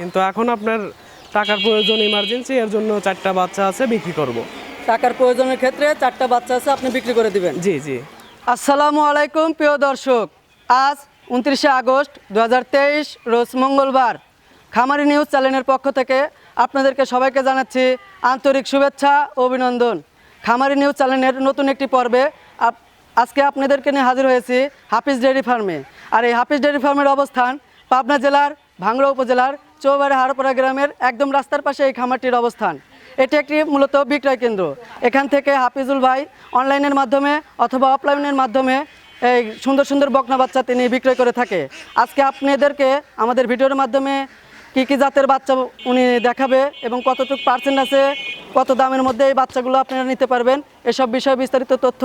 কিন্তু এখন আপনার টাকার প্রয়োজন ইমার্জেন্সি এর জন্য চারটা বাচ্চা আছে বিক্রি করব। টাকার প্রয়োজনের ক্ষেত্রে চারটা বাচ্চা আছে আপনি বিক্রি করে দিবেন। জি জি। আসসালামু আলাইকুম প্রিয় দর্শক। আজ উনত্রিশে আগস্ট দুহাজার তেইশ রোজ মঙ্গলবার। খামারি নিউজ চ্যানেলের পক্ষ থেকে আপনাদেরকে সবাইকে জানাচ্ছি আন্তরিক শুভেচ্ছা ও অভিনন্দন। খামারি নিউজ চ্যানেলের নতুন একটি পর্বে আজকে আপনাদেরকে নিয়ে হাজির হয়েছি হাফিজ ডেয়ারি ফার্মে। আর এই হাফিজ ডেয়ারি ফার্মের অবস্থান পাবনা জেলার ভাংড়া উপজেলার চৌবাড়ি হারপাড়া গ্রামের একদম রাস্তার পাশে এই খামারটির অবস্থান। এটি একটি মূলত বিক্রয় কেন্দ্র। এখান থেকে হাফিজুল ভাই অনলাইনের মাধ্যমে অথবা অফলাইনের মাধ্যমে এই সুন্দর সুন্দর বকনা বাচ্চা তিনি বিক্রয় করে থাকে। আজকে আপনাদেরকে আমাদের ভিডিওর মাধ্যমে কী কী জাতের বাচ্চা উনি দেখাবে এবং কতটুকু পার্সেন্ট আছে, কত দামের মধ্যে এই বাচ্চাগুলো আপনারা নিতে পারবেন, এসব বিষয়ে বিস্তারিত তথ্য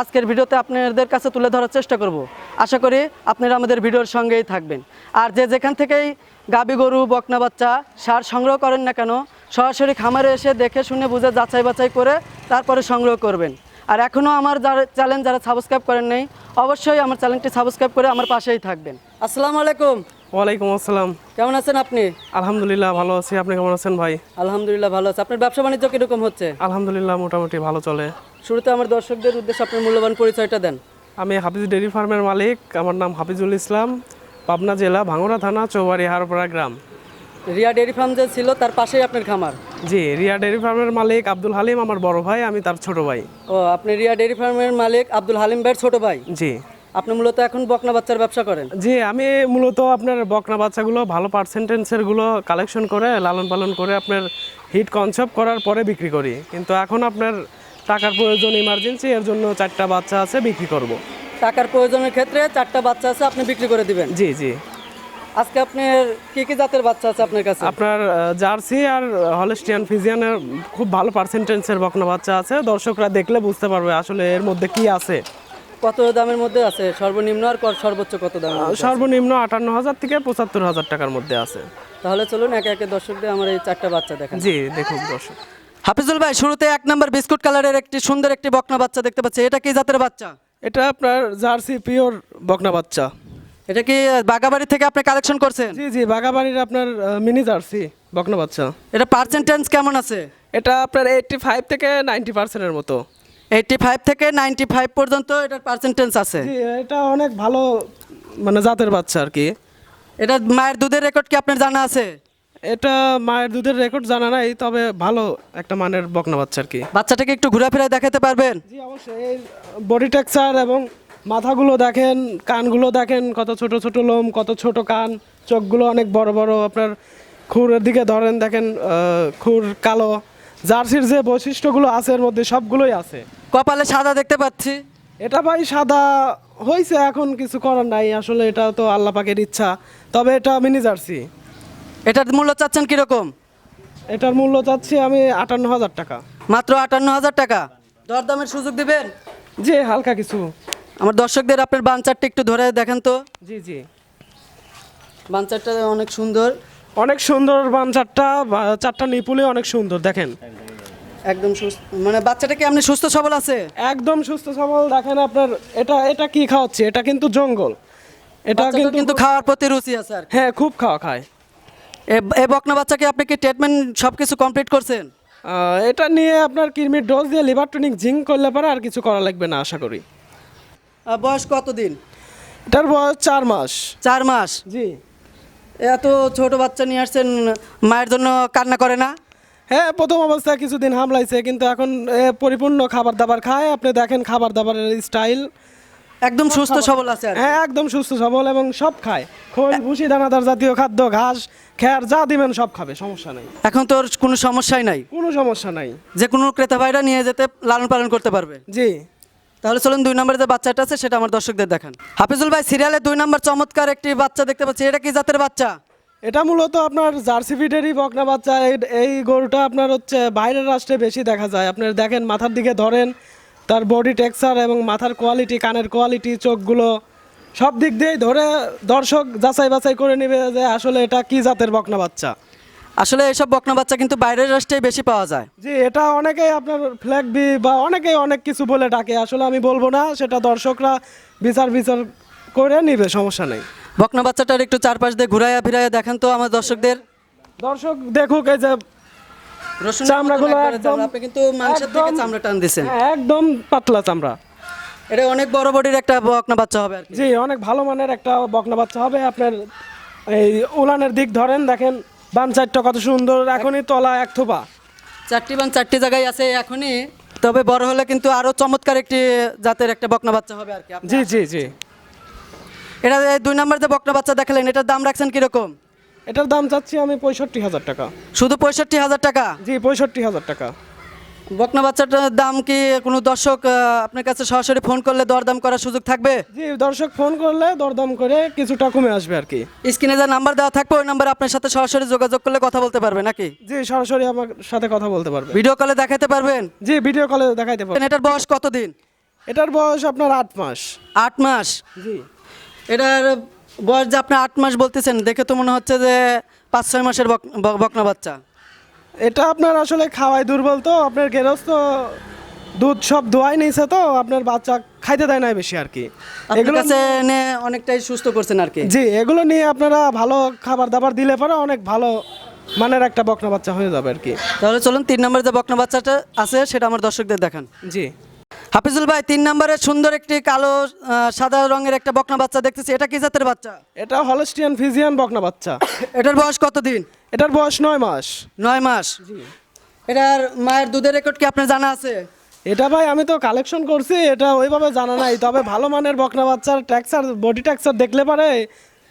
আজকের ভিডিওতে আপনাদের কাছে তুলে ধরার চেষ্টা করব। আশা করি আপনারা আমাদের ভিডিওর সঙ্গেই থাকবেন। আর যে যেখান থেকেই গাবি গরু বকনা বাচ্চা সার সংগ্রহ করেন না কেন সরাসরি খামারে এসে দেখে শুনে বুঝে যাচাই বাছাই করে তারপরে সংগ্রহ করবেন। আর এখনও আমার যারা চ্যানেল যারা সাবস্ক্রাইব করেন নাই অবশ্যই আমার চ্যানেলটি সাবস্ক্রাইব করে আমার পাশেই থাকবেন। আসসালামু আলাইকুম। ওয়ালাইকুম আসসালাম। কেমন আছেন আপনি? আলহামদুলিল্লাহ ভালো আছি। আপনি কেমন আছেন ভাই? আলহামদুলিল্লাহ ভালো আছে। আপনার ব্যবসা বাণিজ্য কীরকম হচ্ছে? আলহামদুলিল্লাহ মোটামুটি ভালো চলে। শুরুতে আমার দর্শকদের উদ্দেশ্যে আপনার মূল্যবান পরিচয়টা দেন। আমি হাফিজ ডেয়ারি ফার্মের মালিক। আমার নাম হাফিজুল ইসলাম। পাবনা জেলা ভাঙড়া থানা চৌবাড়ি হারপাড়া গ্রাম। রিয়া ডেয়ারি ফার্ম যে ছিল তার পাশেই আপনার খামার? জি রিয়া ডেয়ারি ফার্মের মালিক আব্দুল হালিম আমার বড় ভাই আমি তার ছোট ভাই। ও আপনি রিয়া ডেয়ারি ফার্মের মালিক আব্দুল হালিম ভাইয়ের ছোট ভাই? জি। আপনি মূলত এখন বকনা বাচ্চার ব্যবসা করেন? জি আমি মূলত আপনার বকনা বাচ্চাগুলো ভালো পার্সেন্টেন্সেরগুলো কালেকশন করে লালন পালন করে আপনার হিট কনসেপ্ট করার পরে বিক্রি করি। কিন্তু এখন আপনার টাকার প্রয়োজন ইমার্জেন্সি এর জন্য চারটা বাচ্চা আছে বিক্রি করব। টাকার প্রয়োজনের ক্ষেত্রে চারটা বাচ্চা আছে আপনি বিক্রি করে দিবেন। জি জি। আজকে আপনার কি কি জাতের বাচ্চা আছে আপনার কাছে? আপনার জার্সি আর হলস্টিয়ান ফিজিয়ানের খুব ভালো পার্সেন্টেন্সের বকনা বাচ্চা আছে। দর্শকরা দেখলে বুঝতে পারবে আসলে এর মধ্যে কি আছে। কত দামের মধ্যে আছে? সর্বনিম্ন আর কর- সর্বোচ্চ কত দাম সর্বনিম্ন আটান্ন হাজার থেকে পঁচাত্তর হাজার টাকার মধ্যে আছে। তাহলে চলুন একে একে দর্শকদের আমার এই চারটা বাচ্চা দেখেন। জি দেখুন দর্শক। হাফিজুল ভাই শুরুতে এক নম্বর বিস্কুট কালারের একটি সুন্দর একটি বকনা বাচ্চা দেখতে পাচ্ছি। এটা কি জাতের বাচ্চা? এটা আপনার জার্সি পিওর বকনা বাচ্চা। এটা কি বাগাবাড়ি থেকে আপনি কালেকশন করছেন? জি জি বাগাবাড়ির আপনার মিনি জার্সি বকনা বাচ্চা। এটা পার্সেন্টেজ কেমন আছে? এটা আপনার এইটটি ফাইভ থেকে নাইনটি পার্সেন্টের মতো। এইটটি ফাইভ থেকে নাইনটি ফাইভ পর্যন্ত এটার পার্সেন্টেজ আছে? জি এটা অনেক ভালো মানে জাতের বাচ্চা আর কি। এটা মায়ের দুধের রেকর্ড কি আপনার জানা আছে? এটা মায়ের দুধের রেকর্ড জানা নাই তবে ভালো একটা মানের বকনা বাচ্চা আর কি। বাচ্চাটাকে একটু ঘোরাফেরা দেখাতে পারবেন? জি অবশ্যই। এই বডি টেক্সচার এবং মাথাগুলো দেখেন কানগুলো দেখেন কত ছোট ছোট লোম কত ছোট কান চোখগুলো অনেক বড় বড়। আপনার খুরের দিকে ধরেন দেখেন খুর কালো। জার্সির যে বৈশিষ্ট্যগুলো আছে এর মধ্যে সবগুলোই আছে। কপালে সাদা দেখতে পাচ্ছি। এটা ভাই সাদা হয়েছে এখন কিছু করার নাই। আসলে এটা তো আল্লাহ পাকের ইচ্ছা। তবে এটা মিনি জার্সি। এটার মূল্য চাচ্ছেন কীরকম? এটার মূল্য চাচ্ছি আমি আটান্ন হাজার টাকা। মাত্র আটান্ন হাজার টাকা। দরদামের সুযোগ দিবেন? জি হালকা কিছু। আমার দর্শকদের আপনার বাঞ্চারটা একটু ধরে দেখেন তো। জি জি। বাঞ্চারটা অনেক সুন্দর। অনেক সুন্দর বান চারটা নিপুলে অনেক সুন্দর দেখেন। একদম সুস্থ মানে বাচ্চাটা কি আপনি সুস্থ সবল আছে? একদম সুস্থ সবল দেখেন আপনার এটা এটা কি খাওয়াচ্ছে? এটা কিন্তু জঙ্গল। এটা কিন্তু কিন্তু খাওয়ার প্রতি রুচি আছে আর হ্যাঁ খুব খাওয়া খায়। এ- বকনা বাচ্চাকে আপনি কি ট্রিটমেন্ট সব কিছু কমপ্লিট করছেন এটা নিয়ে আপনার কিরমির ডোজ দিয়ে লিভার টনিক জিঙ্ক করলে পরে আর কিছু করা লাগবে না আশা করি। বয়স কতদিন? এটার বয়স চার মাস। চার মাস? জি। এত ছোট বাচ্চা নিয়ে আসছেন মায়ের জন্য কান্না করে না? হ্যাঁ প্রথম অবস্থায় কিছুদিন হামলাইছে কিন্তু এখন পরিপূর্ণ খাবার দাবার খায়। আপনি দেখেন খাবার দাবারের স্টাইল একদম সুস্থ সবল আছে হ্যাঁ একদম সুস্থ সবল এবং সব খায়। খোল ভুসি দানাদার জাতীয় খাদ্য ঘাস খ্যার যা দিবেন সব খাবে সমস্যা নাই। এখন তোর কোনো সমস্যাই নাই? কোনো সমস্যা নাই। যে কোনো ক্রেতা ভাইরা নিয়ে যেতে লালন পালন করতে পারবে? জি। তাহলে চলুন দুই নম্বরে যে বাচ্চাটা আছে সেটা আমার দর্শকদের দেখান। হাফিজুল ভাই সিরিয়ালে দুই নম্বর চমৎকার একটি বাচ্চা দেখতে পাচ্ছি। এটা কি জাতের বাচ্চা? এটা মূলত আপনার জার্সি ফিডেরই বকনা বাচ্চা। এই- এই গরুটা আপনার হচ্ছে বাইরের রাষ্ট্রে বেশি দেখা যায়। আপনার দেখেন মাথার দিকে ধরেন তার বডি টেক্সচার এবং মাথার কোয়ালিটি কানের কোয়ালিটি চোখগুলো সব দিক দিয়েই ধরে দর্শক যাচাই বাছাই করে নেবে যে আসলে এটা কি জাতের বকনা বাচ্চা। আসলে এসব বকনা বাচ্চা কিন্তু বাইরের রাষ্ট্রেই বেশি পাওয়া যায়। জি এটা অনেকেই আপনার ফ্ল্যাগ বি বা অনেকেই অনেক কিছু বলে ডাকে আসলে আমি বলব না সেটা দর্শকরা বিচার বিচার করে নিবে সমস্যা নেই। বকনা বাচ্চাটার একটু চারপাশ দিয়ে ঘুরাইয়া ফিরাইয়া দেখান তো আমার দর্শকদের। দর্শক দেখুক এই যে চামড়াগুলো একদম- আপনি কিন্তু মাংসের থেকে চামড়া টান দিছেন একদম পাতলা চামড়া। এটা অনেক বড় বডির একটা বকনা বাচ্চা হবে আর জি অনেক ভালো মানের একটা বকনা বাচ্চা হবে। আপনার এই উলানের দিক ধরেন দেখেন বান চারটা কত সুন্দর। এখনই তলা এক থোপা। চারটি বান চারটি জায়গায় আছে এখনই। তবে বড় হলে কিন্তু আরও চমৎকার একটি জাতের একটা বকনা বাচ্চা হবে আর কি জি জি জি। এটা দুই নাম্বার যে বকনা বাচ্চা দেখালেন এটার দাম রাখছেন কীরকম? এটার দাম চাচ্ছি আমি পঁয়ষট্টি হাজার টাকা। শুধু পঁয়ষট্টি হাজার টাকা? জি পঁয়ষট্টি হাজার টাকা। বকনা বাচ্চাটার দাম কি কোনো দর্শক আপনার কাছে সরাসরি ফোন করলে দরদাম করার সুযোগ থাকবে? জি দর্শক ফোন করলে দরদাম করে কিছুটা কমে আসবে আর কি। স্ক্রিনে যে নাম্বার দেওয়া থাকবে ওই নাম্বারে আপনার সাথে সরাসরি যোগাযোগ করলে কথা বলতে পারবে নাকি? জি সরাসরি আমার সাথে কথা বলতে পারবে। ভিডিও কলে দেখাতে পারবেন? জি ভিডিও কলে দেখাইতে পারবে। এটার বয়স কতদিন? এটার বয়স আপনার আট মাস। আট মাস? জি। এটার বয়স যে আপনি আট মাস বলতেছেন দেখে তো মনে হচ্ছে যে পাঁচ ছয় মাসের বক- বক- বকনা বাচ্চা। এটা আপনার আসলে খাওয়াই দুর্বল তো আপনার গেরস্ত দুধ সব দোয়াই নিয়েছে তো আপনার বাচ্চা খাইতে দেয় না বেশি আর কি। এগুলো এনে অনেকটাই সুস্থ করছেন আর কি। জি এগুলো নিয়ে আপনারা ভালো খাবার দাবার দিলে পরে অনেক ভালো মানের একটা বকনা বাচ্চা হয়ে যাবে আর কি। তাহলে চলুন তিন নম্বর যে বকনা বাচ্চাটা আছে সেটা আমার দর্শকদের দেখান। জি। হাফিজুল ভাই তিন নম্বরে সুন্দর একটি কালো সাদা রঙের একটা বকনা বাচ্চা দেখতেছি। এটা কি জাতের বাচ্চা? এটা হলস্টিয়ান ফিজিয়ান বকনা বাচ্চা। এটার বয়স কতদিন? এটার বয়স নয় মাস। নয় মাস। এটার মায়ের দুধের রেকর্ড কি আপনার জানা আছে? এটা ভাই আমি তো কালেকশন করছি এটা ওইভাবে জানা নাই। তবে ভালো মানের বকনা বাচ্চার ট্যাক্সার বডি ট্যাক্সার দেখলে পারে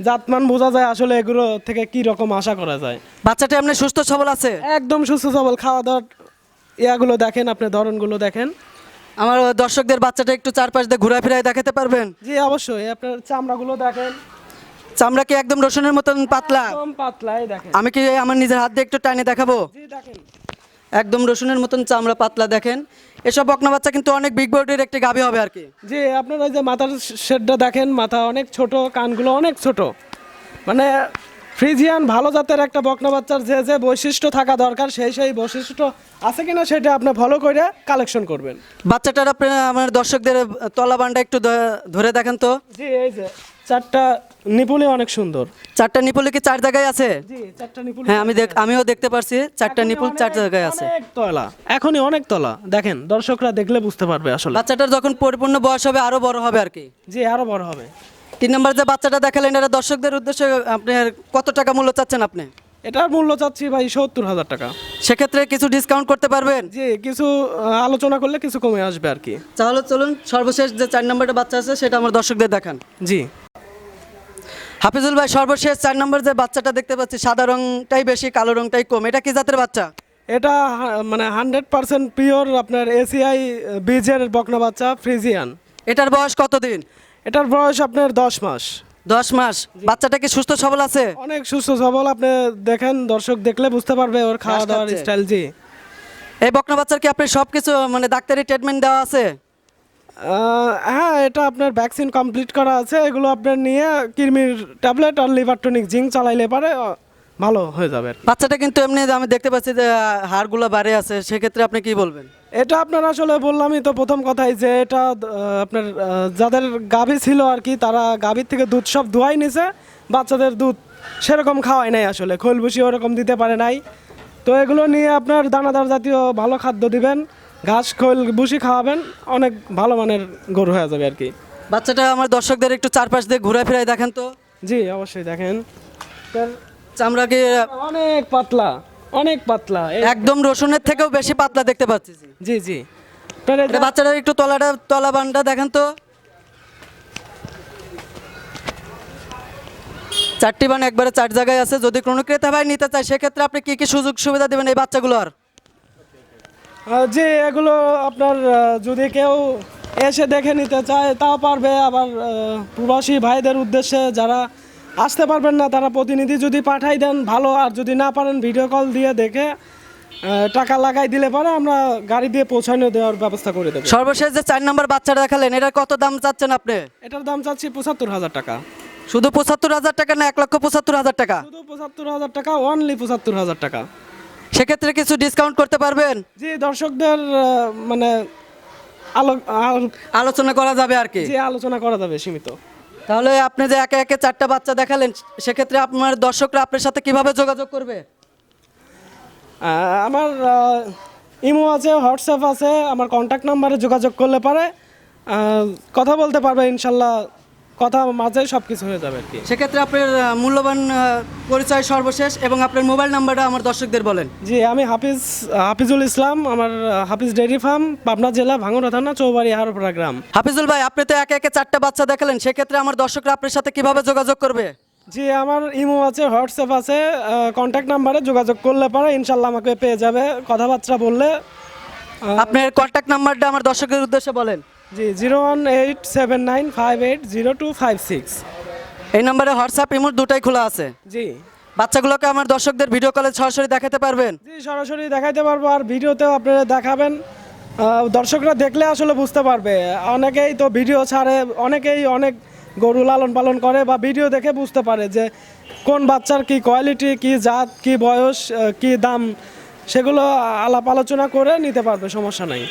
জাতমান বোঝা যায় আসলে এগুলো থেকে কি রকম আশা করা যায়। বাচ্চাটা এমনি সুস্থ সবল আছে? একদম সুস্থ সবল। খাওয়া দাওয়ার ইয়াগুলো দেখেন আপনি ধরনগুলো দেখেন। আমার দর্শকদের বাচ্চাটা একটু চারপাশ দিয়ে ঘুরে ফিরায় দেখাতে পারবেন? জি অবশ্যই। আপনার চামড়াগুলো দেখেন। চামড়া কি একদম রসুনের মতন পাতলা। একদম পাতলাই দেখেন। আমি কি আমার নিজের হাত দিয়ে একটু টানে দেখাবো? জি দেখেন। একদম রসুনের মতন চামড়া পাতলা দেখেন। এসব বকনা বাচ্চা কিন্তু অনেক বিগ বডির একটি গাভী হবে আর কি। জি আপনার ওই যে মাথার শেডটা দেখেন মাথা অনেক ছোট কানগুলো অনেক ছোট। মানে ফ্রিজিয়ান ভালো জাতের একটা বকনা বাচ্চার যে যে বৈশিষ্ট্য থাকা দরকার সেই সেই বৈশিষ্ট্য আছে কিনা সেটা আপনি ফলো করে কালেকশন করবেন। বাচ্চাটার আপনি আমার দর্শকদের তলা বানটা একটু ধরে দেখেন তো। জি এই যে চারটা নিপুলি অনেক সুন্দর। চারটা নিপুলে কি চার জায়গায় আছে? জি চারটা নিপুলি হ্যাঁ আমি দেখ আমিও দেখতে পারছি চারটা নিপুল চার জায়গায় আছে। অনেক তলা এখনই অনেক তলা। দেখেন দর্শকরা দেখলে বুঝতে পারবে আসলে। বাচ্চাটার যখন পরিপূর্ণ বয়স হবে আরও বড় হবে আর কি। জি আরও বড় হবে। তিন নম্বর যে বাচ্চাটা দেখালেন এটা দর্শকদের উদ্দেশ্যে আপনার কত টাকা মূল্য চাচ্ছেন আপনি? এটার মূল্য চাচ্ছি ভাই সত্তর হাজার টাকা। সেক্ষেত্রে কিছু ডিসকাউন্ট করতে পারবেন? জি কিছু আলোচনা করলে কিছু কমে আসবে আর কি। তাহলে চলুন সর্বশেষ যে চার নম্বরটা বাচ্চা আছে সেটা আমার দর্শকদের দেখান। জি। হাফিজুল ভাই সর্বশেষ চার নম্বর যে বাচ্চাটা দেখতে পাচ্ছি সাদা রংটাই বেশি কালো রংটাই কম। এটা কি জাতের বাচ্চা? এটা মানে হান্ড্রেড পার্সেন্ট পিওর আপনার এসিআই বীজের বকনা বাচ্চা ফ্রিজিয়ান। এটার বয়স কতদিন? এটার বয়স আপনার দশ মাস। দশ মাস। বাচ্চাটা কি সুস্থ সবল আছে? অনেক সুস্থ সবল আপনি দেখেন দর্শক দেখলে বুঝতে পারবে ওর খাওয়া দাওয়ার। স্টাইল জি। এই বকনা বাচ্চার কি আপনি সব কিছু মানে ডাক্তারি ট্রিটমেন্ট দেওয়া আছে? হ্যাঁ এটা আপনার ভ্যাকসিন কমপ্লিট করা আছে এগুলো আপনার নিয়ে কৃমির ট্যাবলেট আর লিভার টনিক জিঙ্ক চালাইলে পারে ভালো হয়ে যাবে। বাচ্চাটা কিন্তু এমনি আমি দেখতে পাচ্ছি যে হাড়গুলো বাড়ে আছে সেক্ষেত্রে আপনি কি বলবেন? এটা আপনার আসলে বললামই তো প্রথম কথাই যে এটা আপনার যাদের গাভী ছিল আর কি তারা গাভীর থেকে দুধ সব ধোয়াই নিছে বাচ্চাদের দুধ সেরকম খাওয়াই নাই আসলে খোল ভুসি ওরকম দিতে পারে নাই। তো এগুলো নিয়ে আপনার দানাদার জাতীয় ভালো খাদ্য দিবেন ঘাস খোল ভুসি খাওয়াবেন অনেক ভালো মানের গরু হয়ে যাবে আর কি। বাচ্চাটা আমার দর্শকদের একটু চারপাশ দিয়ে ঘুরে ফিরাই দেখেন তো। জি অবশ্যই দেখেন। তার চামড়া কি অনেক পাতলা। অনেক পাতলা। একদম রসুনের থেকেও বেশি পাতলা দেখতে পাচ্ছি জি। জি বাচ্চাটার একটু তলাটা তলা বানটা দেখেন তো। চারটি বান একবারে চার জায়গায় আছে। যদি কোনো ক্রেতা ভাই নিতে চায় সেক্ষেত্রে আপনি কি কি সুযোগ সুবিধা দেবেন এই বাচ্চাগুলোর জি এগুলো আপনার যদি কেউ এসে দেখে নিতে চায় তা পারবে। আবার প্রবাসী ভাইদের উদ্দেশ্যে যারা আসতে পারবেন না তারা প্রতিনিধি যদি পাঠাই দেন ভালো আর যদি না পারেন ভিডিও কল দিয়ে দেখে টাকা লাগাই দিলে পরে আমরা গাড়ি দিয়ে পৌঁছানো দেওয়ার ব্যবস্থা করে দেবো। সর্বশেষ যে চার নম্বর বাচ্চাটা দেখালেন এটার কত দাম চাচ্ছেন আপনি? এটার দাম চাচ্ছি পঁচাত্তর হাজার টাকা। শুধু পঁচাত্তর হাজার টাকা না এক লক্ষ পঁচাত্তর হাজার টাকা? শুধু পঁচাত্তর হাজার টাকা অনলি পঁচাত্তর হাজার টাকা। সেক্ষেত্রে কিছু ডিসকাউন্ট করতে পারবেন? জি দর্শকদের মানে আলো আলোচনা করা যাবে আর কি। আলোচনা করা যাবে সীমিত। তাহলে আপনি যে একে একে চারটা বাচ্চা দেখালেন, সেক্ষেত্রে আপনার দর্শকরা আপনার সাথে কীভাবে যোগাযোগ করবে? আমার ইমো আছে, হোয়াটসঅ্যাপ আছে, আমার কন্ট্যাক্ট নাম্বারে যোগাযোগ করলে পারে। কথা বলতে পারবে, ইনশাল্লাহ কথা মাঝে সব কিছু হয়ে যাবে আর কি। সেক্ষেত্রে আপনার মূল্যবান পরিচয় সর্বশেষ এবং আপনার মোবাইল নাম্বারটা আমার দর্শকদের বলেন। জি আমি হাফিজ হাফিজুল ইসলাম আমার হাফিজ ডেয়ারি ফার্ম পাবনা জেলা ভাঙড়া থানা চৌবাড়ি হারোপাড়া গ্রাম। হাফিজুল ভাই আপনি তো একে একে চারটা বাচ্চা দেখালেন সেক্ষেত্রে আমার দর্শকরা আপনার সাথে কীভাবে যোগাযোগ করবে? জি আমার ইমো আছে হোয়াটসঅ্যাপ আছে কন্ট্যাক্ট নাম্বারে যোগাযোগ করলে পারে ইনশাল্লাহ আমাকে পেয়ে যাবে কথাবার্তা বললে। আপনার কন্ট্যাক্ট নাম্বারটা আমার দর্শকের উদ্দেশ্যে বলেন। জি zero one eight seven nine five eight zero two five six এই নাম্বারে হোয়াটসঅ্যাপ ইমোর দুটাই খোলা আছে। জি। বাচ্চাগুলোকে আমার দর্শকদের ভিডিও কলে সরাসরি দেখাতে পারবেন। জি সরাসরি দেখাইতে পারব আর ভিডিওতেও আপনারা দেখাবেন। দর্শকরা দেখলে আসলে বুঝতে পারবে। অনেকেই তো ভিডিও ছাড়ে অনেকেই অনেক গরু লালন পালন করে বা ভিডিও দেখে বুঝতে পারে যে কোন বাচ্চার কি কোয়ালিটি কি জাত কি বয়স কি দাম। সেগুলো আলাপ আলোচনা করে নিতে পারবে সমস্যা নাই।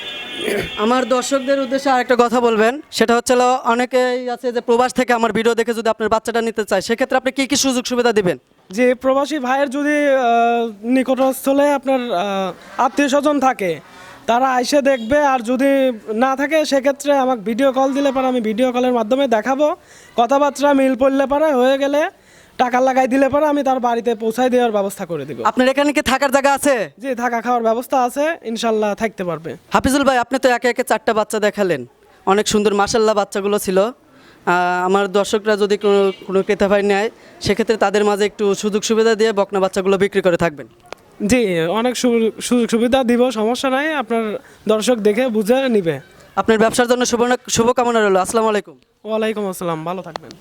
আমার দর্শকদের উদ্দেশ্যে আরেকটা কথা বলবেন সেটা হচ্ছে অনেকেই আছে যে প্রবাস থেকে আমার ভিডিও দেখে যদি আপনার বাচ্চাটা নিতে চায় সেক্ষেত্রে আপনি কি কি সুযোগ সুবিধা দিবেন? যে প্রবাসী ভাইয়ের যদি নিকটস্থলে আপনার আত্মীয় স্বজন থাকে তারা আইসে দেখবে আর যদি না থাকে সেক্ষেত্রে আমাকে ভিডিও কল দিলে পরে আমি ভিডিও কলের মাধ্যমে দেখাবো। কথাবার্তা মিল পড়লে পারে হয়ে গেলে টাকা লাগাই দিলে পরে আমি তার বাড়িতে পৌঁছাই দেওয়ার ব্যবস্থা করে দিব। আপনার এখানে কি থাকার জায়গা আছে? জি থাকা খাওয়ার ব্যবস্থা আছে ইনশাল্লাহ থাকতে পারবে। হাফিজুল ভাই আপনি তো একে একে চারটা বাচ্চা দেখালেন। অনেক সুন্দর মাসাল্লাহ বাচ্চাগুলো ছিল। আমার দর্শকরা যদি কোনো কোনো ক্রেতা ভাই নেয় সেক্ষেত্রে তাদের মাঝে একটু সুযোগ সুবিধা দিয়ে বকনা বাচ্চাগুলো বিক্রি করে থাকবেন। জি অনেক সুযোগ সুবিধা দিব সমস্যা নাই আপনার দর্শক দেখে বুঝে নিবে। আপনার ব্যবসার জন্য শুভ শুভকামনা রইল আসসালামু আলাইকুম। ওয়ালাইকুম আসসালাম ভালো থাকবেন।